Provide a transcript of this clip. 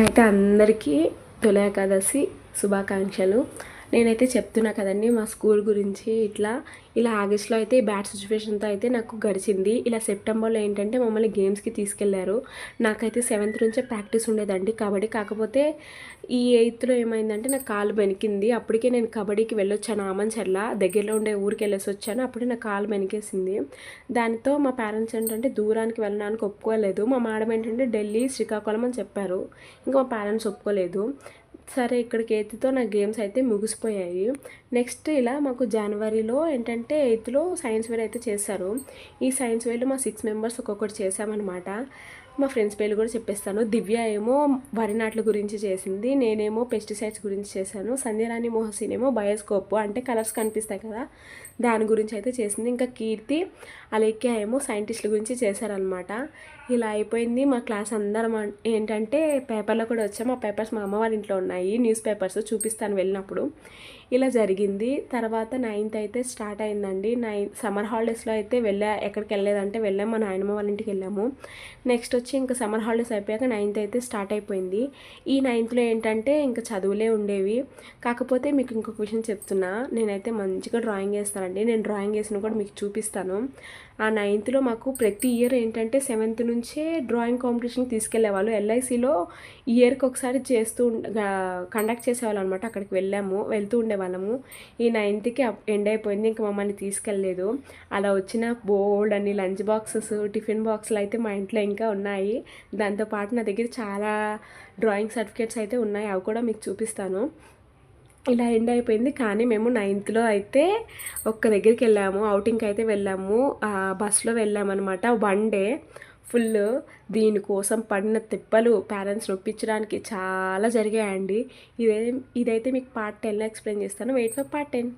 అయితే అందరికీ తొలి ఏకాదశి శుభాకాంక్షలు. నేనైతే చెప్తున్నా కదండి మా స్కూల్ గురించి ఇట్లా. ఇలా ఆగస్ట్లో అయితే బ్యాడ్ సిచ్యువేషన్తో అయితే నాకు గడిచింది. ఇలా సెప్టెంబర్లో ఏంటంటే మమ్మల్ని గేమ్స్కి తీసుకెళ్ళారు. నాకైతే సెవెంత్ నుంచే ప్రాక్టీస్ ఉండేదండి కబడ్డీ. కాకపోతే ఈ ఎయిత్లో ఏమైందంటే నా కాలు బెనికింది. అప్పటికే నేను కబడ్డీకి వెళ్ళొచ్చాను ఆమంచర్ల. దగ్గరలో ఉండే ఊరికి వెళ్ళేసి వచ్చాను. అప్పుడే నా కాలు బెనికేసింది. దానితో మా పేరెంట్స్ ఏంటంటే దూరానికి వెళ్ళడానికి ఒప్పుకోలేదు. మా మేడం ఏంటంటే ఢిల్లీ శ్రీకాకుళం అని చెప్పారు. ఇంకా మా పేరెంట్స్ ఒప్పుకోలేదు. సరే ఇక్కడికి ఎయిత్తో నా గేమ్స్ అయితే ముగిసిపోయాయి. నెక్స్ట్ ఇలా మాకు జనవరిలో ఏంటంటే ఎయిత్లో సైన్స్ వేర్ అయితే చేశారు. ఈ సైన్స్ వేర్లో మా సిక్స్ మెంబర్స్ ఒక్కొక్కటి చేసామన్నమాట మా ఫ్రెండ్స్ పేర్లు కూడా చెప్పేస్తాను. దివ్య ఏమో వరి నాట్ల గురించి చేసింది నేనేమో పెస్టిసైడ్స్ గురించి చేశాను. సంధ్యరాణి మోహసిన్ ఏమో బయోస్కోప్ అంటే కలర్స్ కనిపిస్తాయి కదా దాని గురించి అయితే చేసింది. ఇంకా కీర్తి అలేఖ్య ఏమో సైంటిస్టుల గురించి చేశారనమాట ఇలా అయిపోయింది మా క్లాస్ అందరం. ఏంటంటే పేపర్లో కూడా వచ్చాం. ఆ పేపర్స్ మా అమ్మ వాళ్ళ ఇంట్లో ఉన్నాయి. న్యూస్ పేపర్స్ చూపిస్తాను వెళ్ళినప్పుడు. ఇలా జరిగింది. తర్వాత నైన్త్ అయితే స్టార్ట్ అయిందండి. నైన్ సమ్మర్ హాలిడేస్లో అయితే వెళ్ళా ఎక్కడికి వెళ్ళలేదంటే వెళ్ళాం. మా నాయనమ్మ వాళ్ళ ఇంటికి వెళ్ళాము. నెక్స్ట్ వచ్చి వచ్చి ఇంకా సమ్మర్ హాలిడేస్ అయిపోయాక నైన్త్ అయితే స్టార్ట్ అయిపోయింది. ఈ నైన్త్లో ఏంటంటే ఇంకా చదువులే ఉండేవి. కాకపోతే మీకు ఇంకొక విషయం చెప్తున్నా. నేనైతే మంచిగా డ్రాయింగ్ వేస్తానండి. నేను డ్రాయింగ్ వేసిన కూడా మీకు చూపిస్తాను. ఆ నైన్త్లో మాకు ప్రతి ఇయర్ ఏంటంటే సెవెంత్ నుంచే డ్రాయింగ్ కాంపిటీషన్కి తీసుకెళ్ళేవాళ్ళు. ఎల్ఐసిలో ఇయర్కి ఒకసారి చేస్తూ కండక్ట్ చేసేవాళ్ళు అనమాట అక్కడికి వెళ్ళాము వెళ్తూ ఉండేవాళ్ళము. ఈ నైన్త్కి ఎండ్ అయిపోయింది. ఇంకా మమ్మల్ని తీసుకెళ్ళలేదు అలా వచ్చిన బోల్డ్ అన్ని లంచ్ బాక్సెస్ టిఫిన్ బాక్సులు అయితే మా ఇంట్లో ఇంకా ఉన్నాయి. ఉన్నాయి. దాంతోపాటు నా దగ్గర చాలా డ్రాయింగ్ సర్టిఫికేట్స్ అయితే ఉన్నాయి. అవి కూడా మీకు చూపిస్తాను. ఇలా ఎండ్ అయిపోయింది. కానీ మేము నైన్త్లో అయితే ఒక్క దగ్గరికి వెళ్ళాము. అవుటింగ్కి అయితే వెళ్ళాము. బస్సులో వెళ్ళామన్నమాట. వన్ డే ఫుల్ దీనికోసం పడిన తిప్పలు పేరెంట్స్ నొప్పించడానికి చాలా జరిగాయండి. ఇదే ఇదైతే మీకు పార్ట్ టెన్లో ఎక్స్ప్లెయిన్ చేస్తాను. Wait for part ten.